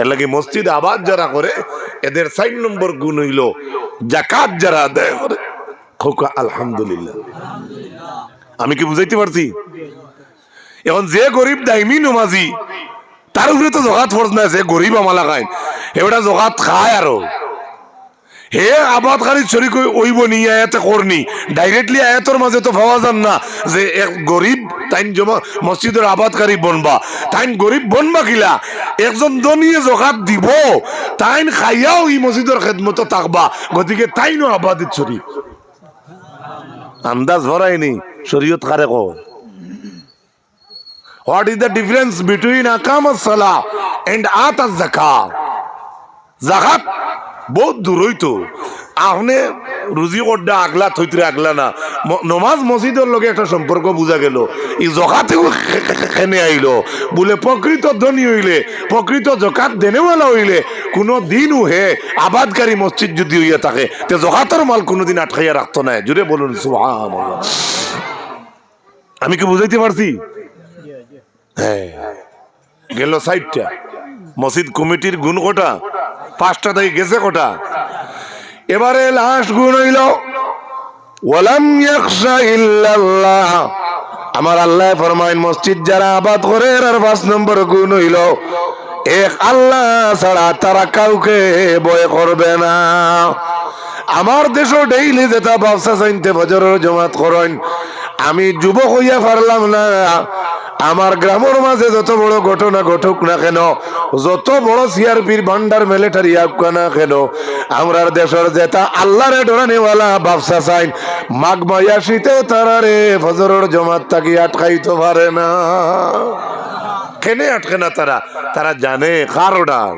এর লাগে মসজিদ আবাদ যারা করে, এদের সাইন নম্বর গুণ হইল জাকাত যারা আদায় করে। খোকা, আলহামদুলিল্লাহ। আমি কি বুঝাইতে পারছি? এখন যে গরিব দাইমি নমাজি, তার উপরে তো জগাত ফরজ না যে গরিব আমালা খায়। এবার জগাত খায় আরও। হে আবাদ খালি শরিক ওইব নি আয়াতে করনি ডাইরেক্টলি আয়াতের মাঝে তো পাওয়া যান না যে এক গরিব তাইন জমা মসজিদের আবাদকারী বনবা। তাইন গরিব বনবা কিলা একজন দনিয়ে জকাত দিব। তাইন খাইয়াও ই মসজিদের খেদমতো থাকবা গতিকে তাইনও আবাদিত শরীফ আন্দাজ ভরাইনি শরীয়ত কারে কো। What is the difference between আকাম সালাহ এন্ড আত জাকাত জাকাত বহুত দূরই তো। আপনি রুজি করডা আগলা থইতরে আগলা না। নমাজ মসজিদের লগে একটা সম্পর্ক বুঝা গেল। ই জকাতেও খেনে আইলো বলে প্রকৃত ধনী হইলে প্রকৃত জকাত দেনেওয়ালা হইলে, কোনো দিনও হে আবাদকারী মসজিদ যদি হইয়া থাকে, তে জকাতের মাল কোনোদিন আটকাইয়া রাখতো না জুড়ে বলুন আমি কি বুঝাইতে পারছি? হ্যাঁ গেল সাইডটা মসজিদ কমিটির গুণ কটা। পাঁচটা থেকে গেছে কটা? এবারে লাস্ট গুণ হইল আমার আল্লাহ ফরমাইন, মসজিদ যারা আবাদ করে আর পাঁচ নম্বর গুণ হইল, এক আল্লাহ ছাড়া তারা কাউকে ভয় করবে না। আমার দেশও ডেইলি যেটা ব্যবসা চাইতে বজরের জমাত করেন, আমি যুবক হইয়া পারলাম না। আমার গ্রামের মাঝে যত বড় ঘটনা ঘটুক না কেন, যত বড় সিআরপির ভান্ডার মিলিটারি আপ না কেন আমরার দেশের যেটা আল্লাহরে ডরানিওয়ালা ব্যবসা চাইন মাঘ মাইয়া শীতেও তারা রে, ফজরের জমাত থাকি আটকাইতে পারে না। কেনে আটকে না তারা? তারা জানে কার ওডার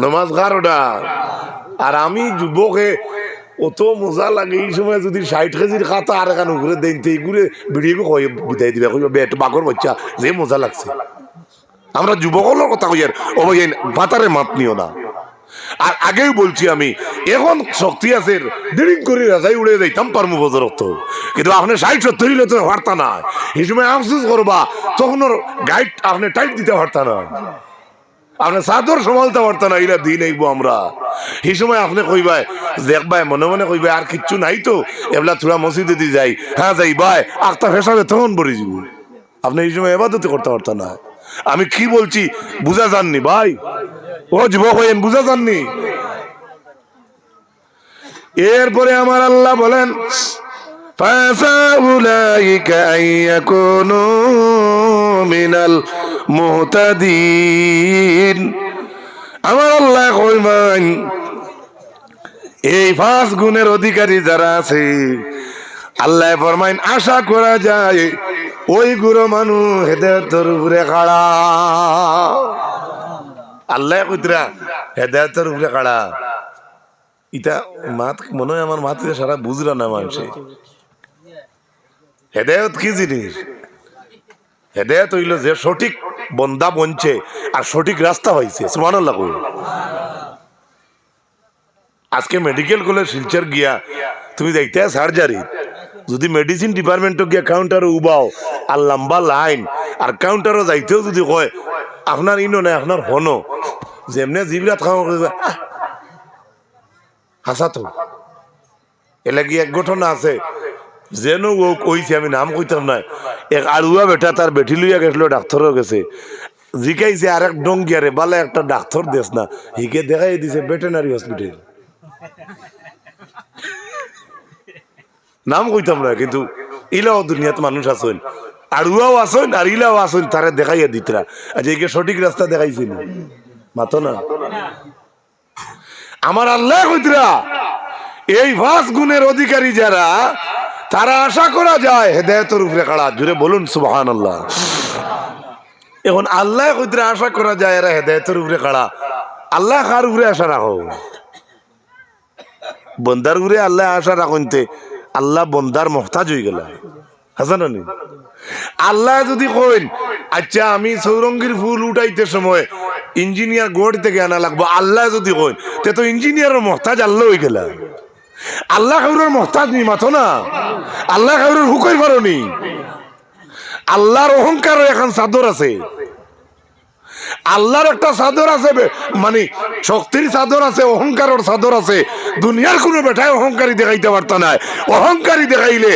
নমাজ কার ওডার আর আমি যুবকে অত মজা লাগে এই সময় যদি ষাট কেজির খাতা আর এখানে উপরে দেন তো এইগুলো ভিডিও কয়ে বিদায় দিবে। কইবে বেট বাঘর বাচ্চা, যে মজা লাগছে। আমরা যুবকলের কথা কই আর ভাই ভাতারে মাত নিও না। আর আগেও বলছি আমি, এখন শক্তি আছে দেরিং করে রাজাই উড়ে যাইতাম পারমু বজর তো কিন্তু আপনি ষাট সত্তর হইলে তো হারতা না এই সময় আফসোস করবা তখন গাইড আপনি টাইট দিতে পারতা না আপনি চাদর সমালতে পারতেন না এগুলা দিন আইব আমরা এই সময় আপনি কইবাই দেখবাই মনে মনে কইবাই আর কিচ্ছু নাই তো এগুলা থোড়া মসজিদে দি যাই হ্যাঁ যাই বাই আখতা ফেসাবে তখন পড়ে যাব আপনি এই সময় এবাদতি করতে পারতেন না আমি কি বলছি বুঝা যাননি ভাই ও যুবক হইন বুঝা যাননি এরপরে আমার আল্লাহ বলেন فعسى أولئك أن يكونوا من মোহতাদিন। আমার আল্লাহ কইমান এই পাঁচ গুণের অধিকারী যারা আছে, আল্লাহ ফরমাইন, আশা করা যায় ওই গুরু মানুষ হেদায়তর উপরে কাড়া আল্লাহ কুতরা হেদায়তর উপরে কাড়া ইটা মাত, মনে হয় আমার মাতিতে সারা বুঝল না মানুষে। হেদায়ত কি জিনিস? হেদায়ত হইল যে সঠিক বন্দা বনছে, আর সঠিক রাস্তা হয়েছে। সমান আজকে মেডিকেল কলেজ শিলচর গিয়া তুমি দেখতে সার্জারি যদি মেডিসিন ডিপার্টমেন্টে গিয়া কাউন্টারে উবাও, আর লম্বা লাইন আর কাউন্টারও যাইতেও যদি কয়, আপনার ইনো নাই, আপনার হনো। যেমনে জিবিরাত খাওয়া হাসা তো এলাকি এক ঘটনা আছে? যেন ও কইছে আমি নাম কইতাম না এক আড়ুয়া বেটা তার বেটি লইয়া গেছিল ডাক্তারও গেছে জিকাইছে আর এক ডঙ্গিয়ারে, বালা একটা ডাক্তার দেশ না। হিকে দেখাই দিছে ভেটেনারি হসপিটাল। নাম কইতাম না, কিন্তু ইলাও দুনিয়াত মানুষ আছেন। আড়ুয়াও আছেন আর ইলাও আছেন, তারে দেখাইয়া দিতরা আজ একে সঠিক রাস্তা দেখাইছিল মাতো না। আমার আল্লাহ কইতরা, এই পাঁচ গুণের অধিকারী যারা তারা আশা করা যায়, হেদায়তের উপরে কাড়া জুড়ে বলুন সুবাহান আল্লাহ এখন আল্লাহ কইতরা আশা করা যায়, এরা হেদায়তের উপরে কাড়া আল্লাহ কার উপরে আশা রাখো? বন্দার উপরে আল্লাহ আশা রাখতে আল্লাহ বন্দার মহতাজ হয়ে গেল। হাসান আল্লাহ যদি কইন আচ্ছা আমি সৌরঙ্গীর ফুল উঠাইতে সময় ইঞ্জিনিয়ার গোড় থেকে আনা লাগবো। আল্লাহ যদি কইন, তে তো ইঞ্জিনিয়ারের মহতাজ আল্লাহ হয়ে গেল। আল্লাহ কাউরের মহতাজ নি, মাথো না। আল্লাহ কাউরের হুকই পারো নি। আল্লাহর অহংকার এখন চাদর আছে। আল্লাহর একটা চাদর আছে মানে শক্তির চাদর আছে, অহংকারের চাদর আছে। দুনিয়ার কোনো বেটায় অহংকারী দেখাইতে পারত না অহংকারী দেখাইলে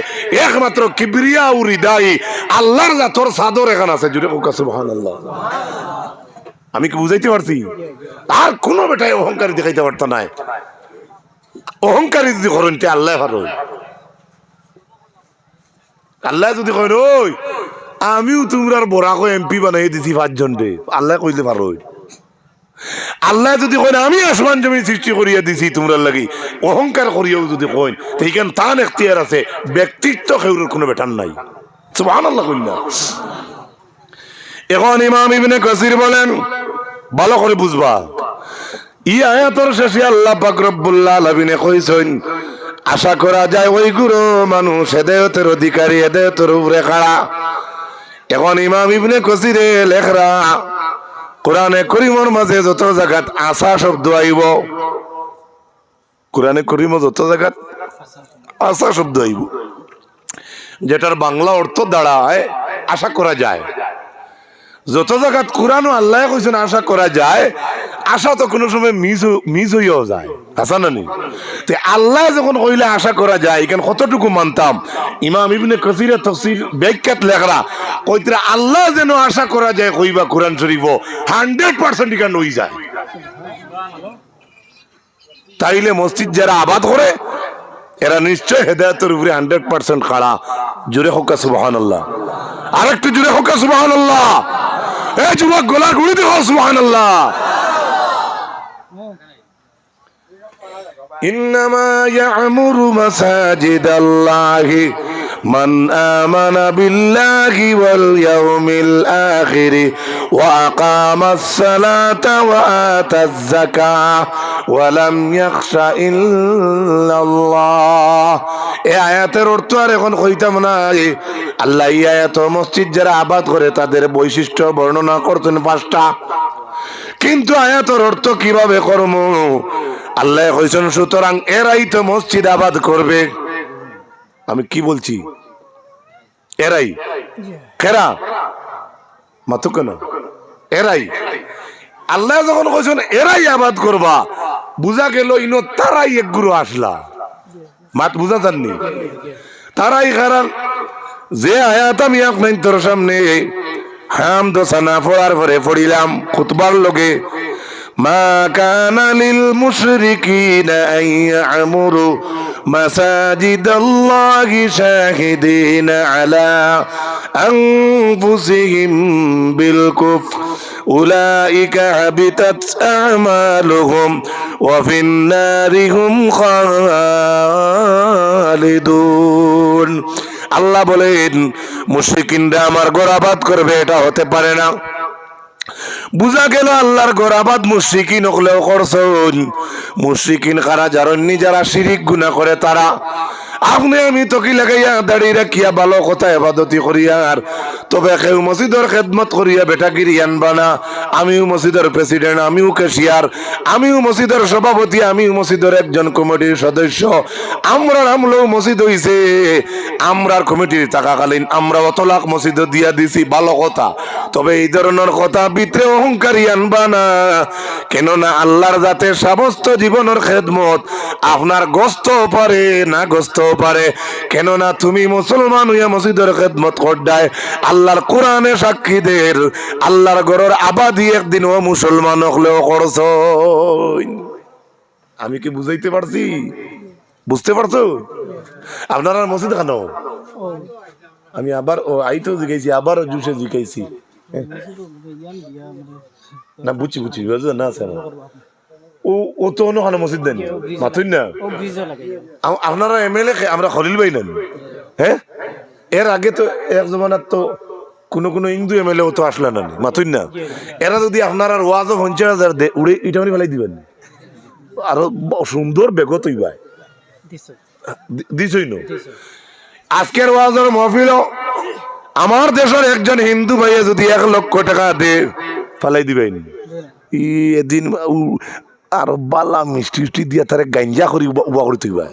একমাত্র কিবরিয়া ও হৃদয় আল্লাহর জাতর চাদর এখানে আছে জুড়ে কোকা সুবহানাল্লাহ। আমি কি বুঝাইতে পারছি? আর কোনো বেটায় অহংকারী দেখাইতে পারত না অহংকারী যদি করেন, তে আল্লাহ ভালো আল্লাহ যদি কয় ওই, আমিও তোমরার বড়াকো এমপি বানাই দিছি পাঁচজন রে। আল্লাহ কইতে পারো আল্লাহ যদি কয় আমি আসমান জমি সৃষ্টি করিয়া দিছি তোমরার লাগি। অহংকার করিয়াও যদি কইন, তো এইখান তান এখতিয়ার আছে, ব্যক্তিত্ব খেউরের কোনো বেটার নাই। সুবহান আল্লাহ কইন না। এখন ইমাম ইবনে কাসির বলেন, ভালো করে বুঝবা ই আয়াতর শেষে আল্লাহ পাক রব্বুল আলামিনে কইছেন, আশা করা যায় ওই গুরু মানুষ, হেদায়তের অধিকারী, হেদায়তের উপরে খাড়া। এখন ইমাম ইবনে কসিরে লেখরা, কোরআনে করিমর মাঝে যত জায়গাত আশা শব্দ আইব কোরআনে করিম যত জায়গাত আশা শব্দ আইব যেটার বাংলা অর্থ দাঁড়ায়, আশা করা যায়। যত জায়গাত কোরআন ও আল্লাহ কইছেন আশা করা যায়, আশা তো কোনো সময় মিস মিস হইয়াও যায়। আশা না নি তে আল্লাহ যখন কইলে আশা করা যায়, এখানে কতটুকু মানতাম? ইমাম ইবনে কসিরে তফসির ব্যাখ্যাত লেখরা, কইতরা আল্লাহ যেন আশা করা যায় কইবা কোরআন শরীফ, হান্ড্রেড পার্সেন্ট এখানে হই যায়। তাইলে মসজিদ যারা আবাদ করে, এরা নিশ্চয় হেদায়তের উপরে হান্ড্রেড পার্সেন্ট খাড়া। জুড়ে হোক সুবাহান আল্লাহ আরেকটু জুড়ে হোক সুবাহান আল্লাহ এ যুবক গোলা গুড়ি দেখো সুবাহান আল্লাহ إنما يعمر مساجد الله من آمن بالله واليوم الآخر وأقام الصلاة وآتى الزكاة ولم يخش إلا الله এই আয়াতের অর্থ আর এখন কইতাম না এই আল্লাহ এই আয়াত মসজিদ যারা আবাদ করে তাদের বৈশিষ্ট্য বর্ণনা করতেন পাঁচটা কিন্তু আয়াতের অর্থ কিভাবে কর্ম আল্লাহ কইছেন সুতরাং এরাই তো মসজিদ আবাদ করবে আমি কি বলছি? এরাই। কেরা মাতু কেন? এরাই। আল্লাহ যখন কইছেন, এরাই আবাদ করবা বুঝা গেল ইনো তারাই এক গুরু আসলা। মাত বুঝা যাননি? তারাই কারণ যে আয়াত আমি আপনার তোর সামনে, হাম দোসানা পড়ার পরে পড়িলাম খুতবার লগে। মা কানা লিল মুশরিকিন আন ইয়ামুরু মাসাজিদ আল্লাহি শাহিদিন আলা أنفسهم بالكفر أولئك حبطت أعمالهم وفي النار هم খালিদুন আল্লাহ বলেন মুশরিকিনরা আমার গোরাবাদ করবে এটা হতে পারে না বুঝা গেল আল্লাহর গোরাবাদ মুশ্রিকিন হলেও করছন। মুশ্রিকিন কারা যারণ্যি যারা শিরিক গুণা করে তারা আপনি আমি তকি লাগাইয়া দাঁড়িয়ে রাখিয়া ভালো কথা এবাদতি করিয়ার তবে কেউ মসজিদের খেদমত করিয়া বেটাগিরি আনবা না। আমিও মসজিদের প্রেসিডেন্ট আমিও কেশিয়ার আমিও মসজিদের সভাপতি, আমিও মসজিদের একজন কমিটির সদস্য। আমরা আমলেও মসজিদ হইছে আমরার কমিটির থাকাকালীন আমরা অত লাখ মসজিদ দিয়া দিছি ভালো কথা। তবে এই ধরনের কথা ভিতরে অহংকারী আনবা না। কেননা আল্লাহর যাতে সমস্ত জীবনের খেদমত আপনার গস্ত পারে না গস্ত পারে। কেননা তুমি মুসলমান হইয়া মসজিদের খেদমত করডায় আল্লাহর কোরআনে সাক্ষীদের আল্লাহর গরর আবাদি একদিন ও মুসলমান হলেও করছ। আমি কি বুঝাইতে পারছি? বুঝতে পারছ? আপনারা মসজিদ কেন আমি আবার ও আইতেও জিজ্ঞাসি আবারও জুসে জিজ্ঞাসি না, বুঝছি বুঝছি, বুঝছ? না, স্যার। ও ও তো অন্য খানা মসজিদ দেন। মাথুন না? আপনারা এমএলএ আমরা খলিল ভাই নেন। হ্যাঁ এর আগে তো এক জমানার তো কোনো কোনো ইন্দু এমএলএ তো আসলে না মাথুন না? এরা যদি আপনার আর ওয়াজও পঞ্চাশ হাজার দে উড়ে ইটা মানে ফেলাই দিবেন। আরও সুন্দর বেগত ভাই দিছই নো? আজকের ওয়াজের মহফিল আমার দেশের একজন হিন্দু ভাইয়ে যদি এক লক্ষ টাকা দে ফালাই দিবেন। ই এদিন আর বালা মিষ্টি মিষ্টি দিয়া তারে গাঞ্জা করি উবা করে তুইবা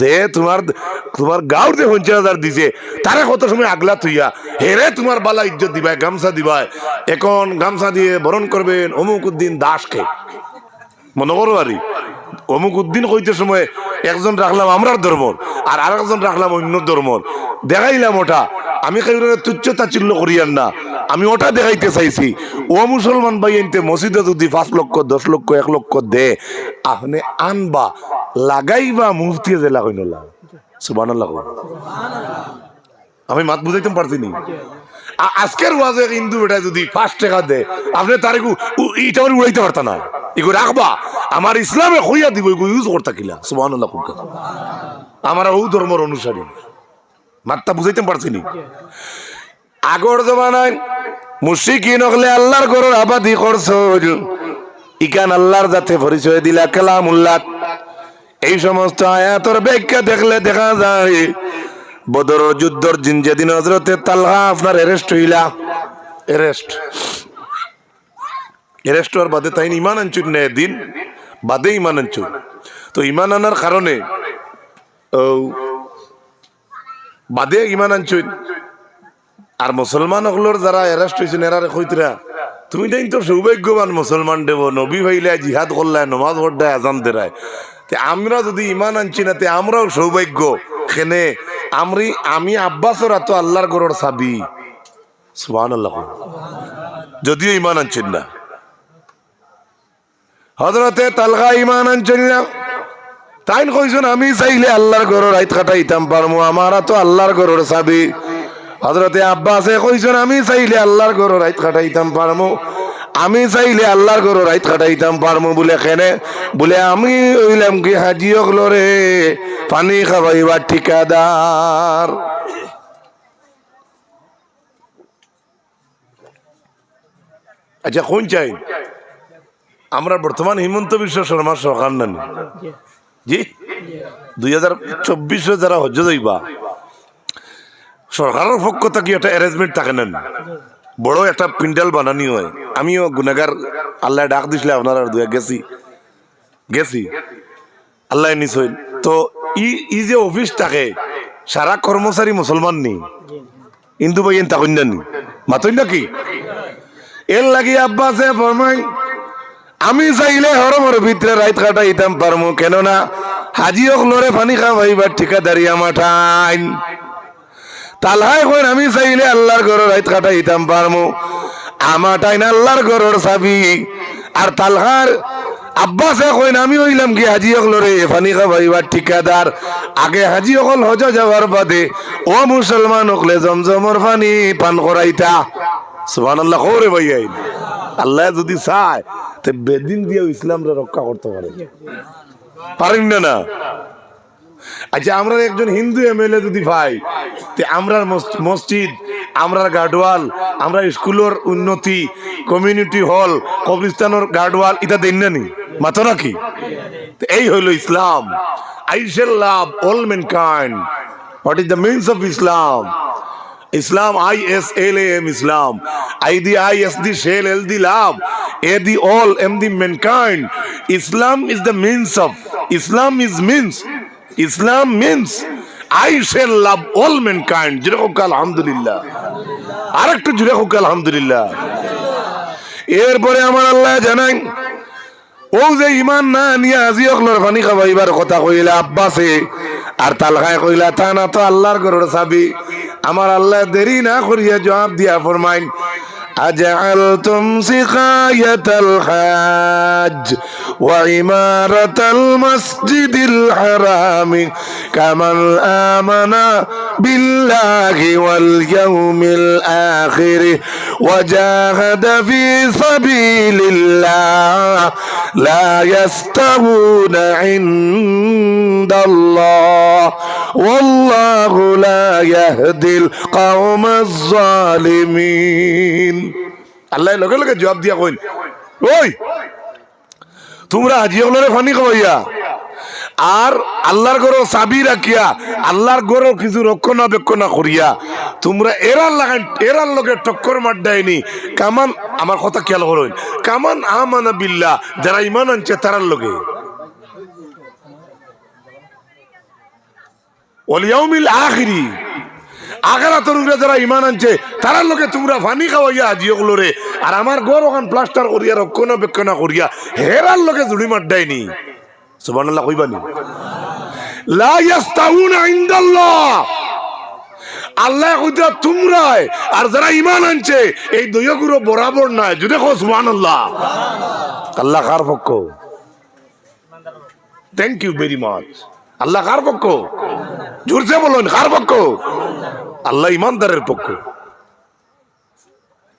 যে তোমার তোমার গাঁর যে পঞ্চাশ দিছে তারে কত সময় আগলা তুইয়া হেরে তোমার বালা ইজ্জত দিবাই, গামছা দিবাই। এখন গামছা দিয়ে বরণ করবেন অমুক উদ্দিন দাসকে। মনে করো আরি অমুক উদ্দিন কইতে সময় একজন রাখলাম আমরার ধর্মর, আর আরেকজন রাখলাম অন্য ধর্মর। দেখাইলাম ওটা। আমি কাইরে তুচ্ছ তাচ্ছিল্য করিয়ান না। আমি ওটা দেখাইতে চাইছি। ও মুসলমান ভাই আনতে মসজিদে যদি পাঁচ লক্ষ, দশ লক্ষ, এক লক্ষ দে, আপনি আনবা, লাগাইবা মুফতি জেলা কইন সুবান আমি মাত বুঝাইতে পারছি নি। আজকের ওয়াজে হিন্দু বেটা যদি পাঁচ টাকা দে আপনি তার মানে উড়াইতে পারতা না। এগো রাখবা। আমার ইসলামে হইয়া দিব, এগো ইউজ করতা কিলা? সুবান আমার ও ধর্মের অনুসারী। মাত্রা বুঝাইতে পারছি নি। আগর জমানায় মুশিকি নকলে আল্লাহর গরুর আবাদি করছ। ইকান আল্লাহর যাতে পরিচয় দিলা, কালামুল্লাহ। এই সমস্ত আয়াতর ব্যাখ্যা দেখলে দেখা যায় বদর যুদ্ধর দিন যেদিন হজরতে তালহা আপনার এরেস্ট হইলা। এরেস্ট এরেস্ট হওয়ার বাদে তাই ইমান আনছুন না দিন বাদে ইমান আনছুন তো ইমান আনার কারণে, ও, বাদে ইমান আনছুন আর মুসলমান হকলোর যারা এরেস্ট হয়েছেন এরারে কইতরা, তুমি তাই তো সৌভাগ্যবান মুসলমান দেব, নবী ভাইলে জিহাদ করলে, নমাজ পড়ায় আজান দেরায়। আমরা যদি ইমান আনছি না, তে আমরাও সৌভাগ্য। খেনে আমরি, আমি আব্বাসর তো আল্লাহর গরর সাবি। সুবহান আল্লাহ যদিও ইমান আনছেন না। হজরতে তালগা ইমান আনছেন না। তাই কইছেন, আমি চাইলে আল্লাহর গরর আইত কাটাইতাম পারমু, আমারা তো আল্লাহর গরর সাবি। হজরতে আব্বাসে কইছেন, আমি চাইলে আল্লাহর গরর আইত কাটাইতাম পারমু। আমি চাইলে আল্লাহর গরর আইত কাটাইতাম পারমু বলে কেনে? বলে, আমি হইলাম কি হাজি রে? পানি খাবাইবার ঠিকাদার। আচ্ছা কোন চাই? আমরা বর্তমান হিমন্ত বিশ্ব শর্মা সরকার নেন। জি? দুই হাজার চব্বিশে যারা হজ্জ যাইবা, সরকারের পক্ষ থেকে একটা অ্যারেঞ্জমেন্ট থাকে নেন। বড় একটা পিন্ডাল বানানি হয়। আমিও গুনাগার আল্লাহ ডাক দিছিলে আপনার দুয়া গেছি। গেছি। আল্লাহ নিশ্চয় তো ই ই যে অফিস থাকে, সারা কর্মচারী মুসলমান নেই হিন্দু ভাই তাকন নি। মাতই নাকি এর লাগি আব্বাসে ফরমাই, আমি চাইলে হরমর ভিতরে রাইত কাটাইতাম পারমু। কেননা হাজি অকলরে পানি খাওয়াইবার ঠিকাদারি আমাঠাইন তালহাই কইন আমি চাইলে আল্লাহর ঘর রাইত কাটাইতাম পারমু। আমাটাইন আল্লাহর ঘরের চাবি আর তালহার আব্বাসে কইন আমি হইলাম কি হাজি অকলরে পানি খাওয়াইবার ঠিকাদার। আগে হাজি অকল হজ যাওয়ার বাদে ও মুসলমান অকলে জমজমর পানি পান করাইতা। সুবহানাল্লাহ কৌরে ভাই আল্লাহ যদি চায়, তে বেদিন দিয়ে ইসলামরা রক্ষা করতে পারে। পারেন না না? আচ্ছা আমরা একজন হিন্দু এমএলএ যদি ভাই আমরার মসজিদ, আমরার গার্ডওয়াল, আমরা স্কুলের উন্নতি, কমিউনিটি হল কবরিস্তানের গার্ডওয়াল এটা দেন না নি মাতো নাকি এই হইল ইসলাম। I shall love all mankind what is the means of Islam? Islam I S L A M Islam I the I S the shall L the love A the all M the Islam is the the of, Islam is is means Islam means I shall love all mankind জুড়ে হোক আলহামদুলিল্লাহ। আর একটু জুড়ে হোক আলহামদুলিল্লাহ। এরপরে আমার আল্লাহ জানাই, ও যে ইমান না নিয়ে আজি অকলর পানি খাবাইবার কথা কইলা আব্বাসে, আর তালখায় কইলা, তা না তো আল্লাহর ঘরের চাবি আমার আল্লাহ দেরি না করিয়া জবাব দিয়া ফরমাইন أجعلتم سقاية الحاج وعمارة المسجد الحرام كمن آمن بالله واليوم الآخر وجاهد في سبيل الله لا يستوون عند الله والله لا يهدي القوم الظالمين. আল্লাহ লগে লগে জবাব দিয়া কইন ওই, তোমরা হাজি হলরে ফানি খাইয়া আর আল্লাহর গরো চাবি রাখিয়া, আল্লাহর গরো কিছু রক্ষণাবেক্ষণা করিয়া, তোমরা এরার লাগান এরার লগে টক্কর মার দেয়নি কামান, আমার কথা খেয়াল করুন, কামান আমানা বিল্লাহ, যারা ইমান আনছে তারার লগে। ওলিয়াউমিল আখিরি আগারাতর উপরে যারা ইমান আনছে, তারার লোকে তোমরা ফানি খাওয়াইয়া আজিও রে আর আমার ঘর ওখান প্লাস্টার করিয়া রক্ষণাবেক্ষণা করিয়া, হেরার লোকে জুড়ি মাড্ডাইনি সুবহানাল্লাহ কইবানি লা ইয়াস্তাউনা ইনদাল্লাহ। আল্লাহ তোমরাই, আর যারা ইমান আনছে, এই দইগুলো বরাবর নাই। যদি কো আল্লাহ কার পক্ষ? থ্যাংক ইউ ভেরি মাচ আল্লাহ কার পক্ষ? জোরসে বলুন, কার পক্ষ? আল্লাহ ইমানদারের পক্ষ।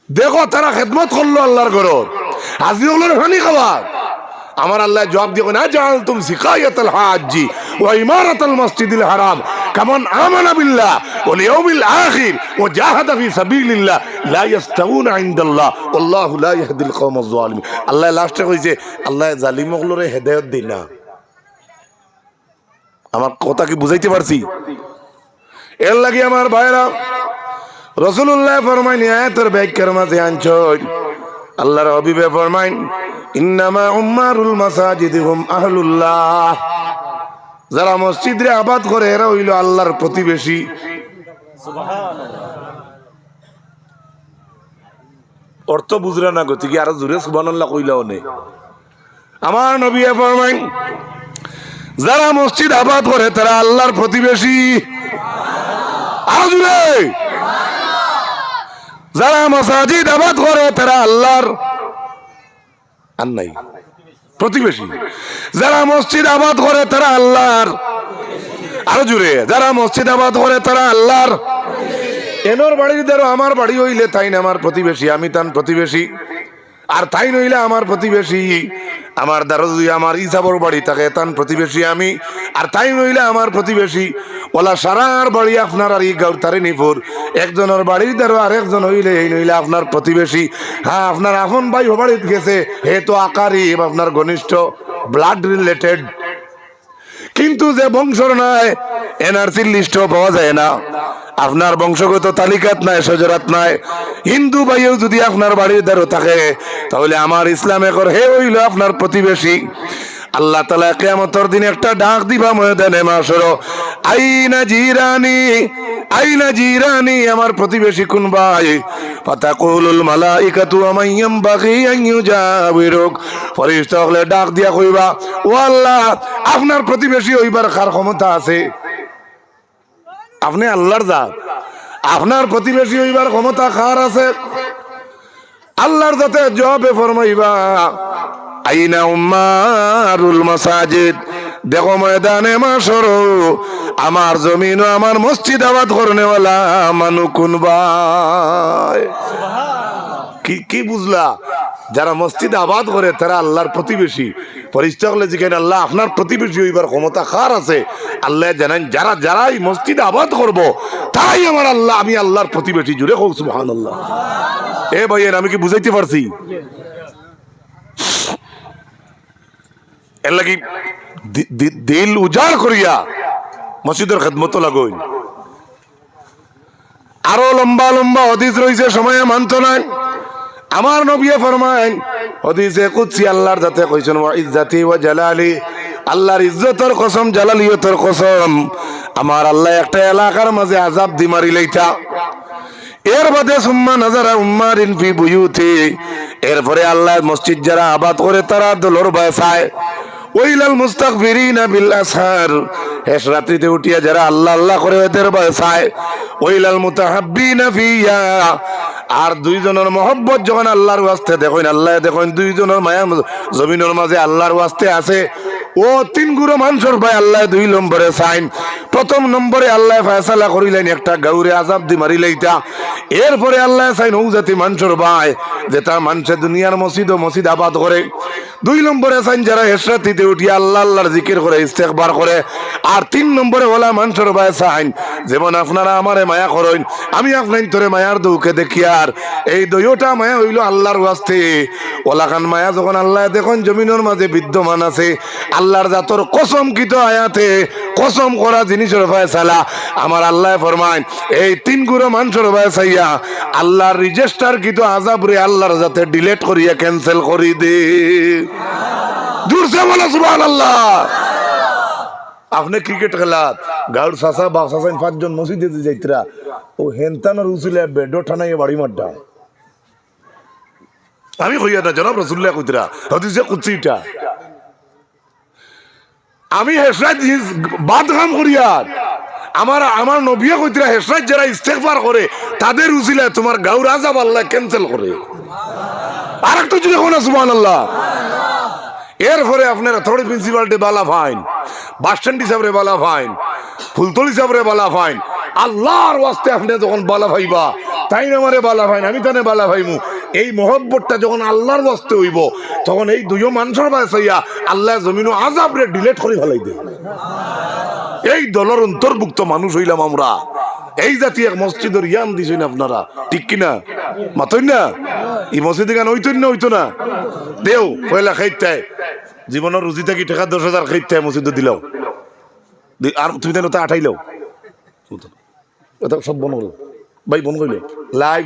দেখো, তারা খেদমত করল আল্লাহর ঘর আজি হলোর হানি খাবার। আমার আল্লাহ জবাব দিয়ে না জাল তুম সিকায়াতুল হাজ্জি ওয়া ইমারাতুল মসজিদিল হারাম, কামান আমানা বিল্লাহ ওয়াল ইয়াউমিল আখির ওয়া জাহাদা ফি সাবিলিল্লাহ, লা ইস্তাউনা ইনদাল্লাহ আল্লাহু লা ইয়াহদিল কওমাজ জালিমিন আল্লাহ লাস্টে কইছে, আল্লাহ জালিমগুলোরে হেদায়েত দেয় না। আমার কথা কি বুঝাইতে পারছি? এর লাগে আমার ভাইরা রসুল্লাহ ফরমাইন, আয়াতের ব্যাখ্যার মাঝে আনছই আল্লাহর হবিবে ফরমাইন, ইন্নামা মাসাজিদ আহলুল্লাহ। যারা আবাদ করে, এরা হইল আল্লাহর প্রতিবেশী। অর্থ বুঝরা না গতি আরও জোরে সুবহানাল্লাহ কইলাও নে। আমার নবী ফরমাইন, যারা মসজিদ আবাদ করে, তারা আল্লাহর প্রতিবেশী। যারা মসাজিদ আবাদ করে, তারা আল্লাহর নাই। প্রতিবেশী যারা মসজিদ আবাদ করে, তারা আল্লাহর আরও জুড়ে। যারা মসজিদ আবাদ করে, তারা আল্লাহর। এনোর বাড়ির দ্বারা আমার বাড়ি হইলে তাই না আমার প্রতিবেশী? আমি তান প্রতিবেশী। আর তাই নইলে আমার প্রতিবেশী, আমার দ্বারা যদি আমার ইসাবর বাড়ি থাকে, তান প্রতিবেশী আমি। আর তাই নইলে আমার প্রতিবেশী, ওলা সারার বাড়ি আপনার আর ই তারে নিপুর। একজনের বাড়ির দ্বারা আর একজন হইলে এই নইলে আপনার প্রতিবেশী। হ্যাঁ আপনার আপন ভাই ও বাড়িতে গেছে, হে তো আকারি আপনার ঘনিষ্ঠ ব্লাড রিলেটেড কিন্তু যে বংশর নাই এনআরসির লিস্টও পাওয়া যায় না। আপনার বংশগত তালিকাত নাই, সজরাত নাই। হিন্দু ভাইও যদি আপনার বাড়ির দ্বারও থাকে, তাহলে আমার ইসলামে কর হে হইল আপনার প্রতিবেশী। আল্লাহ তালা কেমতর দিন একটা ডাক দিবা ময়দানে মাসর আইনা জিরানি আইনা জিরানি, আমার প্রতিবেশী কোন ভাই? ফাতাকুলুল মালাইকাতু আমাইয়াম বাকি আন ইউজাবিরুক। ফেরেশতা হলে ডাক দিয়া কইবা, ও আল্লাহ, আপনার প্রতিবেশী হইবার কার ক্ষমতা আছে। আপনি আল্লাহর জাত। আপনার প্রতিবেশী হইবার ক্ষমতা খার আছে? আল্লাহর যাতে জবে ফরমাইবা, আইনা উম্মারুল মাসাজিদ। দেখো ময়দানে মাসর আমার জমিন আমার মসজিদ আবাদ করনেওয়ালা মানু ভাই। কি কি বুঝলা? যারা মসজিদ আবাদ করে, তারা আল্লাহর প্রতিবেশী। পরিষ্কার হলে যেখানে আল্লাহ আপনার প্রতিবেশী হইবার ক্ষমতা কার আছে, আল্লাহ জানেন, যারা, যারাই মসজিদ আবাদ করব, তাই আমার আল্লাহ, আমি আল্লাহর প্রতিবেশী জুড়ে হোক সুহান আল্লাহ এ ভাইয়ের, আমি কি বুঝাইতে পারছি? এর লাগি দিল উজাড় করিয়া মসজিদের খেদমত লাগই আরও লম্বা লম্বা হদিস রয়েছে সময়ে মানত নাই। আমার নবিয়ে ফরমাইন হদিসে কুচ্ছি আল্লাহর যাতে কইছেন, ওয়া ইজ্জাতি ওয়া জালালি, আল্লাহর ইজ্জতের কসম, জালালিয়তের কসম, আমার আল্লাহ একটা এলাকার মাঝে আজাব দি মারি লইতা। এর বাদে সুম্মা নাজারা উম্মারিন ফি বুয়ুতি, এরপরে আল্লাহ মসজিদ যারা আবাদ করে তারা দলর বাসায় ওইলাল মুস্তাগফিরিনা বিল আসহার শেষ রাত্রিতে উঠিয়া যারা আল্লাহ আল্লাহ করে ওদের বাসায় ওইলাল মুতাহাব্বিনা ফিয়া আর দুইজনের মহব্বত যখন আল্লাহর ওয়াস্তে, দেখেন আল্লাহ, দেখেন দুইজনের মায়া, জমিনের মাঝে আল্লাহর ওয়াস্তে আছে। ও তিন গুরু মানুষের ভাই আল্লাহ দুই নম্বরে সাইন। প্রথম নম্বরে আল্লাহ ফয়সালা করিলেন একটা গাউরে আজাব দি মারিলেইতা এরপরে আল্লাহ সাইন ও জাতি মানুষের ভাই যেটা মানুষে দুনিয়ার মসজিদ ও মসজিদ আবাদ করে। দুই নম্বরে সাইন যারা হেসরাতিতে উঠিয়া আল্লাহ আল্লাহর জিকির করে ইস্তেকবার করে। আর তিন নম্বরে ওলা মানুষের ভাই সাইন, যেমন আপনারা আমারে মায়া করেন, আমি আপনার তোরে মায়ার দৌকে দেখি আর। এই দইটা মায়া হইল আল্লাহর ওয়াস্তে। ওলাখান মায়া যখন আল্লাহ দেখুন জমিনের মাঝে বিদ্যমান আছে, আল্লাহর জাতর কসম কিত আয়াতে কসম করা জিনিসের ফয়সালা আমার আল্লাহ ফরমায়, এই তিন গুরো মানুষের ফয়সাইয়া আল্লাহর রেজিস্টার কিত আজাব রে আল্লাহর যাতে ডিলেট করিয়া ক্যান্সেল করি দে। দূর সে বলো, সুবহানাল্লাহ। আপনি ক্রিকেট খেলাত গাউর চাচা পাঁচজন যাইতরা, ও বেড বাড়ি আমি কইয়া না জনাব রসুল্লাহ কইতরা, হদিসে কুচ্ছি এটা আমি হেসরাত বাদ কাম করিয়ার আমার আমার নবিয়া কইতরা হেসরাত যারা ইস্তেগফার করে, তাদের উচিলে তোমার গাউর আজাব আল্লাহ ক্যান্সেল করে। আর একটা যদি কোন আল্লাহ এরপরে আপনার থোড়ি প্রিন্সিপালটি বালা ফাইন বাস স্ট্যান্ড হিসাবে বালা ফাইন ফুলতল হিসাবে বালা ফাইন আল্লাহর ওয়াস্তে আপনি যখন বালা ভাইবা তাই আমারে বালা ফাইন আমি তানে বালা ভাইমু এই মহব্বতটা যখন আল্লাহর ওয়াস্তে হইব, তখন এই দুইও মানুষের বাসাইয়া আল্লাহ জমিনও আজাবরে ডিলেট করে ফেলাই দেবে। এই দলের অন্তর্ভুক্ত মানুষ হইলাম আমরা। এই জাতি এক মসজিদের ইয়ান দিছেন আপনারা। ঠিক কিনা? মাতই না? এই মসজিদে গান হইতই না, হইতো না? দেও পয়লা খাইতে। জীবনের রুজি থাকি টাকা দশ হাজার খাইতে মসজিদে দিলাও। আর তুমি তেন আঠাইলাও। এটা সব বন ভাই বন কইলো। লাইভ